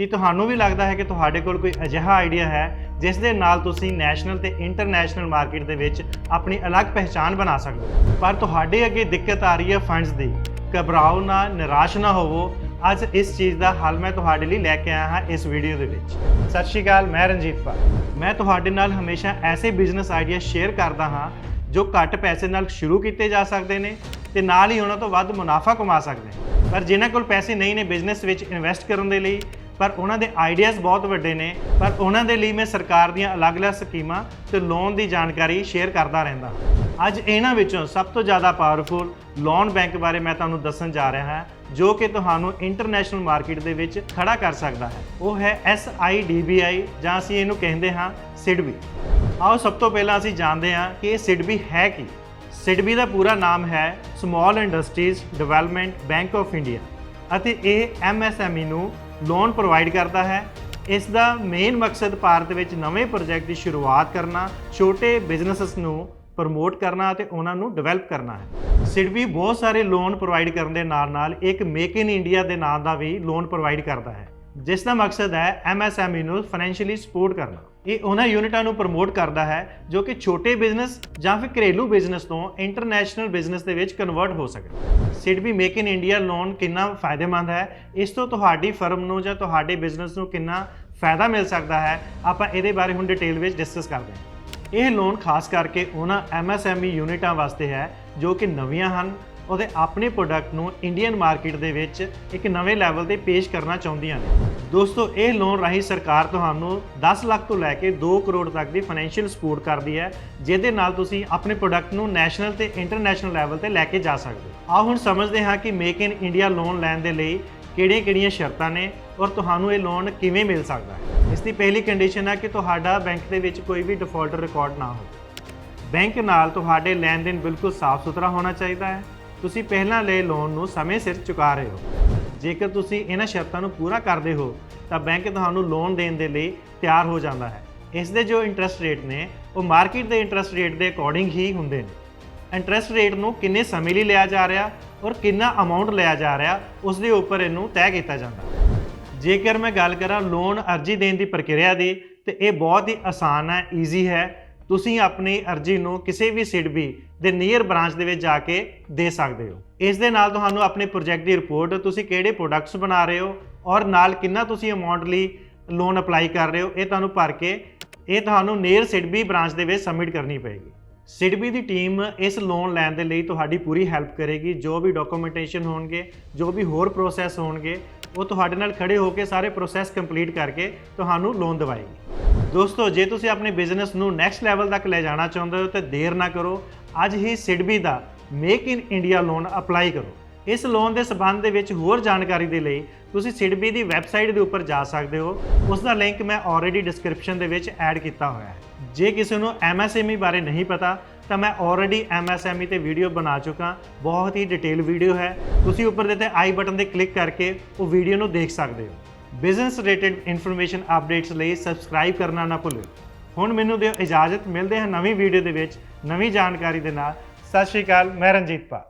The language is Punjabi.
ਕੀ ਤੁਹਾਨੂੰ ਵੀ ਲੱਗਦਾ ਹੈ ਕਿ ਤੁਹਾਡੇ ਕੋਲ ਕੋਈ ਅਜਿਹਾ ਆਈਡੀਆ ਹੈ ਜਿਸ ਦੇ ਨਾਲ ਤੁਸੀਂ ਨੈਸ਼ਨਲ ਤੇ ਇੰਟਰਨੈਸ਼ਨਲ ਮਾਰਕੀਟ ਦੇ ਵਿੱਚ ਆਪਣੀ ਅਲੱਗ ਪਹਿਚਾਣ ਬਣਾ ਸਕਦੇ ਹੋ? ਪਰ ਤੁਹਾਡੇ ਅੱਗੇ ਦਿੱਕਤ ਆ ਰਹੀ ਹੈ ਫੰਡਸ ਦੀ। ਘਬਰਾਓ ਨਾ, ਨਿਰਾਸ਼ ਨਾ ਹੋਵੋ। ਅੱਜ ਇਸ ਚੀਜ਼ ਦਾ ਹੱਲ ਮੈਂ ਤੁਹਾਡੇ ਲਈ ਲੈ ਕੇ ਆਇਆ ਹਾਂ ਇਸ ਵੀਡੀਓ ਦੇ ਵਿੱਚ। ਸਤਿ ਸ਼੍ਰੀ ਅਕਾਲ, ਮੈਂ ਰਣਜੀਤ ਪਾਲ ਮੈਂ ਤੁਹਾਡੇ ਨਾਲ ਹਮੇਸ਼ਾ ਐਸੇ ਬਿਜ਼ਨਸ ਆਈਡੀਆ ਸ਼ੇਅਰ ਕਰਦਾ ਹਾਂ, ਜੋ ਘੱਟ ਪੈਸੇ ਨਾਲ ਸ਼ੁਰੂ ਕੀਤੇ ਜਾ ਸਕਦੇ ਨੇ ਤੇ ਨਾਲ ਹੀ ਉਹਨਾਂ ਤੋਂ ਵੱਧ ਮੁਨਾਫਾ ਕਮਾ ਸਕਦੇ ਨੇ। ਪਰ ਜਿਨ੍ਹਾਂ ਕੋਲ ਪੈਸੇ ਨਹੀਂ ਨੇ ਬਿਜ਼ਨਸ ਵਿੱਚ ਇਨਵੈਸਟ ਕਰਨ ਦੇ ਲਈ ਪਰ ਉਹਨਾਂ ਦੇ ਆਈਡੀਆਜ਼ ਬਹੁਤ ਵੱਡੇ ਨੇ, ਪਰ ਉਹਨਾਂ ਦੇ ਲਈ ਮੈਂ ਸਰਕਾਰ ਦੀਆਂ ਅਲੱਗ-ਅਲੱਗ ਸਕੀਮਾਂ ਤੇ ਲੋਨ ਦੀ ਜਾਣਕਾਰੀ ਸ਼ੇਅਰ ਕਰਦਾ ਰਹਿੰਦਾ। ਹਾਂ। ਅੱਜ ਇਹਨਾਂ ਵਿੱਚੋਂ ਸਭ ਤੋਂ ਜ਼ਿਆਦਾ ਪਾਵਰਫੁਲ ਲੋਨ ਬੈਂਕ ਬਾਰੇ ਮੈਂ ਤੁਹਾਨੂੰ ਦੱਸਣ ਜਾ ਰਿਹਾ ਹਾਂ, ਜੋ ਕਿ ਤੁਹਾਨੂੰ ਇੰਟਰਨੈਸ਼ਨਲ ਮਾਰਕੀਟ ਦੇ ਵਿੱਚ ਖੜਾ ਕਰ ਸਕਦਾ ਹੈ। ਉਹ ਹੈ SIDBI ਜਾਂ ਅਸੀਂ ਇਹਨੂੰ ਕਹਿੰਦੇ ਹਾਂ ਸਿਡਬੀ ਆਓ ਸਭ ਤੋਂ ਪਹਿਲਾਂ ਅਸੀਂ ਜਾਣਦੇ ਹਾਂ ਕਿ ਇਹ ਸਿਡਬੀ ਹੈ ਕੀ। ਸਿਡਬੀ ਦਾ ਪੂਰਾ ਨਾਮ ਹੈ small industries development bank of India ਅਤੇ ਇਹ MSME ਨੂੰ ਲੋਨ ਪ੍ਰੋਵਾਈਡ ਕਰਦਾ ਹੈ। ਇਸ ਦਾ ਮੇਨ ਮਕਸਦ ਭਾਰਤ ਵਿੱਚ ਨਵੇਂ ਪ੍ਰੋਜੈਕਟ ਦੀ ਸ਼ੁਰੂਆਤ ਕਰਨਾ, ਛੋਟੇ ਬਿਜ਼ਨੈਸਸ ਨੂੰ ਪ੍ਰਮੋਟ ਕਰਨਾ ਅਤੇ ਉਹਨਾਂ ਨੂੰ ਡਿਵੈਲਪ ਕਰਨਾ ਹੈ। ਸਿਡਬੀ ਬਹੁਤ ਸਾਰੇ ਲੋਨ ਪ੍ਰੋਵਾਈਡ ਕਰਨ ਦੇ ਨਾਲ ਨਾਲ ਇੱਕ ਮੇਕ ਇਨ ਇੰਡੀਆ ਦੇ ਨਾਂ ਦਾ ਵੀ ਲੋਨ ਪ੍ਰੋਵਾਈਡ ਕਰਦਾ ਹੈ। ਜਿਸ ਦਾ ਮਕਸਦ ਹੈ MSME ਨੂੰ ਫਾਈਨੈਂਸ਼ੀਅਲੀ ਸਪੋਰਟ ਕਰਨਾ। ਇਹ ਉਹਨਾਂ ਯੂਨਿਟਾਂ ਨੂੰ ਪ੍ਰਮੋਟ ਕਰਦਾ ਹੈ ਜੋ ਕਿ ਛੋਟੇ ਬਿਜ਼ਨਸ ਜਾਂ ਫਿਰ ਘਰੇਲੂ ਬਿਜ਼ਨਸ ਤੋਂ ਇੰਟਰਨੈਸ਼ਨਲ ਬਿਜ਼ਨਸ ਦੇ ਵਿੱਚ ਕਨਵਰਟ ਹੋ ਸਕਣ। SIDBI make in India loan ਕਿੰਨਾ ਫਾਇਦੇਮੰਦ ਹੈ? ਇਸ ਤੋਂ ਤੁਹਾਡੀ ਫਰਮ ਨੂੰ ਜਾਂ ਤੁਹਾਡੇ ਬਿਜ਼ਨਸ ਨੂੰ ਕਿੰਨਾ ਫਾਇਦਾ ਮਿਲ ਸਕਦਾ ਹੈ? ਆਪਾਂ ਇਹਦੇ ਬਾਰੇ ਹੁਣ ਡਿਟੇਲ ਵਿੱਚ ਡਿਸਕਸ ਕਰਦੇ ਹਾਂ। ਇਹ ਲੋਨ ਖਾਸ ਕਰਕੇ ਉਹਨਾਂ MSME ਯੂਨਿਟਾਂ ਵਾਸਤੇ ਹੈ ਜੋ ਕਿ ਨਵੀਆਂ ਹਨ। ਉਹਦੇ ਆਪਣੇ ਪ੍ਰੋਡਕਟ ਨੂੰ ਇੰਡੀਅਨ ਮਾਰਕੀਟ ਦੇ ਵਿੱਚ ਇੱਕ ਨਵੇਂ ਲੈਵਲ ਤੇ ਪੇਸ਼ ਕਰਨਾ ਚਾਹੁੰਦੀਆਂ ਨੇ। ਦੋਸਤੋ, ਇਹ ਲੋਨ ਰਾਹੀਂ ਸਰਕਾਰ ਤੁਹਾਨੂੰ 10 ਲੱਖ ਤੋਂ ਲੈ ਕੇ 2 ਕਰੋੜ ਤੱਕ ਦੀ ਫਾਈਨੈਂਸ਼ੀਅਲ ਸਪੋਰਟ ਕਰਦੀ ਹੈ, ਜਿਹਦੇ ਨਾਲ ਤੁਸੀਂ ਆਪਣੇ ਪ੍ਰੋਡਕਟ ਨੂੰ ਨੈਸ਼ਨਲ ਤੇ ਇੰਟਰਨੈਸ਼ਨਲ ਲੈਵਲ ਤੇ ਲੈ ਕੇ ਜਾ ਸਕਦੇ ਹੋ। ਆਓ ਹੁਣ ਸਮਝਦੇ ਹਾਂ ਕਿ ਮੇਕ ਇਨ ਇੰਡੀਆ ਲੋਨ ਲੈਣ ਦੇ ਲਈ ਕਿਹੜੀਆਂ-ਕਿਹੜੀਆਂ ਸ਼ਰਤਾਂ ਨੇ ਔਰ ਤੁਹਾਨੂੰ ਇਹ ਲੋਨ ਕਿਵੇਂ ਮਿਲ ਸਕਦਾ ਹੈ। ਇਸ ਦੀ ਪਹਿਲੀ ਕੰਡੀਸ਼ਨ ਹੈ ਕਿ ਤੁਹਾਡਾ ਬੈਂਕ ਦੇ ਵਿੱਚ ਕੋਈ ਵੀ ਡਿਫਾਲਟਰ ਰਿਕਾਰਡ ਨਾ ਹੋਵੇ। ਬੈਂਕ ਨਾਲ ਤੁਹਾਡੇ ਲੈਣ ਦੇਣ ਬਿਲਕੁਲ ਸਾਫ਼ ਸੁਥਰਾ ਹੋਣਾ ਚਾਹੀਦਾ ਹੈ। ਤੁਸੀਂ ਪਹਿਲਾਂ ਲਏ ਲੋਨ ਨੂੰ ਸਮੇਂ ਸਿਰ ਚੁਕਾ ਰਹੇ ਹੋ। ਜੇਕਰ ਤੁਸੀਂ ਇਹਨਾਂ ਸ਼ਰਤਾਂ ਨੂੰ ਪੂਰਾ ਕਰਦੇ ਹੋ ਤਾਂ ਬੈਂਕ ਤੁਹਾਨੂੰ ਲੋਨ ਦੇਣ ਦੇ ਲਈ ਤਿਆਰ ਹੋ ਜਾਂਦਾ ਹੈ। ਇਸ ਦੇ ਜੋ ਇੰਟਰਸਟ ਰੇਟ ਨੇ, ਉਹ ਮਾਰਕੀਟ ਦੇ ਇੰਟਰਸਟ ਰੇਟ ਦੇ ਅਕੋਰਡਿੰਗ ਹੀ ਹੁੰਦੇ ਨੇ। ਇੰਟਰਸਟ ਰੇਟ ਨੂੰ ਕਿੰਨੇ ਸਮੇਂ ਲਈ ਲਿਆ ਜਾ ਰਿਹਾ ਔਰ ਕਿੰਨਾ ਅਮਾਉਂਟ ਲਿਆ ਜਾ ਰਿਹਾ ਉਸ ਦੇ ਉੱਪਰ ਇਹਨੂੰ ਤੈਅ ਕੀਤਾ ਜਾਂਦਾ ਜੇਕਰ ਮੈਂ ਗੱਲ ਕਰਾਂ ਲੋਨ ਅਰਜੀ ਦੇਣ ਦੀ ਪ੍ਰਕਿਰਿਆ ਦੀ, ਤੇ ਇਹ ਬਹੁਤ ਹੀ ਆਸਾਨ ਹੈ ਈਜ਼ੀ ਹੈ। ਤੁਸੀਂ ਆਪਣੀ ਅਰਜੀ ਨੂੰ ਕਿਸੇ ਵੀ ਸਿਡਬੀ ਦੇ ਨੀਅਰ ਬ੍ਰਾਂਚ ਦੇ ਵਿੱਚ ਜਾ ਕੇ ਦੇ ਸਕਦੇ ਹੋ। ਇਸ ਦੇ ਨਾਲ ਤੁਹਾਨੂੰ ਆਪਣੇ ਪ੍ਰੋਜੈਕਟ ਦੀ ਰਿਪੋਰਟ ਤੁਸੀਂ ਕਿਹੜੇ ਪ੍ਰੋਡਕਟਸ ਬਣਾ ਰਹੇ ਹੋ ਔਰ ਨਾਲ ਕਿੰਨਾ ਤੁਸੀਂ ਅਮਾਉਂਟ ਲਈ ਲੋਨ ਅਪਲਾਈ ਕਰ ਰਹੇ ਹੋ, ਇਹ ਤੁਹਾਨੂੰ ਭਰ ਕੇ ਇਹ ਤੁਹਾਨੂੰ ਨੀਅਰ ਸਿਡਬੀ ਬ੍ਰਾਂਚ ਦੇ ਵਿੱਚ ਸਬਮਿਟ ਕਰਨੀ ਪਏਗੀ। ਸਿਡਬੀ ਦੀ ਟੀਮ ਇਸ ਲੋਨ ਲੈਣ ਦੇ ਲਈ ਤੁਹਾਡੀ ਪੂਰੀ ਹੈਲਪ ਕਰੇਗੀ। ਜੋ ਵੀ ਡਾਕੂਮੈਂਟੇਸ਼ਨ ਹੋਣਗੇ, ਜੋ ਵੀ ਹੋਰ ਪ੍ਰੋਸੈਸ ਹੋਣਗੇ, ਉਹ ਤੁਹਾਡੇ ਨਾਲ ਖੜੇ ਹੋ ਕੇ ਸਾਰੇ ਪ੍ਰੋਸੈਸ ਕੰਪਲੀਟ ਕਰਕੇ ਤੁਹਾਨੂੰ ਲੋਨ ਦਿਵਾਏਗੀ। ਦੋਸਤੋ, ਜੇ ਤੁਸੀਂ ਆਪਣੇ ਬਿਜ਼ਨਸ ਨੂੰ ਨੈਕਸਟ ਲੈਵਲ ਤੱਕ ਲੈ ਜਾਣਾ ਚਾਹੁੰਦੇ ਹੋ, ਤਾਂ ਦੇਰ ਨਾ ਕਰੋ। ਅੱਜ ਹੀ ਸਿਡਬੀ ਦਾ make in India loan apply ਕਰੋ। ਇਸ ਲੋਨ ਦੇ ਸਬੰਧ ਦੇ ਵਿੱਚ ਹੋਰ ਜਾਣਕਾਰੀ ਦੇ ਲਈ ਤੁਸੀਂ ਸਿਡਬੀ ਦੀ ਵੈਬਸਾਈਟ ਦੇ ਉੱਪਰ ਜਾ ਸਕਦੇ ਹੋ। ਉਸ ਦਾ ਲਿੰਕ ਮੈਂ ਆਲਰੇਡੀ ਡਿਸਕ੍ਰਿਪਸ਼ਨ ਦੇ ਵਿੱਚ ਐਡ ਕੀਤਾ ਹੋਇਆ ਹੈ। ਜੇ ਕਿਸੇ ਨੂੰ MSME ਬਾਰੇ ਨਹੀਂ ਪਤਾ, ਤਾਂ ਮੈਂ ਆਲਰੇਡੀ MSME ਤੇ ਵੀਡੀਓ ਬਣਾ ਚੁੱਕਾ। ਬਹੁਤ ਹੀ ਡਿਟੇਲ ਵੀਡੀਓ ਹੈ। ਤੁਸੀਂ ਉੱਪਰ ਦਿੱਤੇ ਆਈ ਬਟਨ ਤੇ ਕਲਿੱਕ ਕਰਕੇ ਉਹ ਵੀਡੀਓ ਨੂੰ ਦੇਖ ਸਕਦੇ ਹੋ। ਬਿਜ਼ਨਸ ਰਿਲੇਟਡ ਇਨਫੋਰਮੇਸ਼ਨ ਅਪਡੇਟਸ ਲਈ ਸਬਸਕ੍ਰਾਈਬ ਕਰਨਾ ਨਾ ਭੁੱਲਿਓ। ਹੁਣ ਮੈਨੂੰ ਦਿਓ ਇਜਾਜ਼ਤ। ਮਿਲਦੇ ਹਾਂ ਨਵੀਂ ਵੀਡੀਓ ਦੇ ਵਿੱਚ। ਨਵੀਂ ਜਾਣਕਾਰੀ ਦੇ ਨਾਲ। ਸਤਿ ਸ਼੍ਰੀ ਅਕਾਲ। ਮੈਂ ਰਣਜੀਤ ਪਾ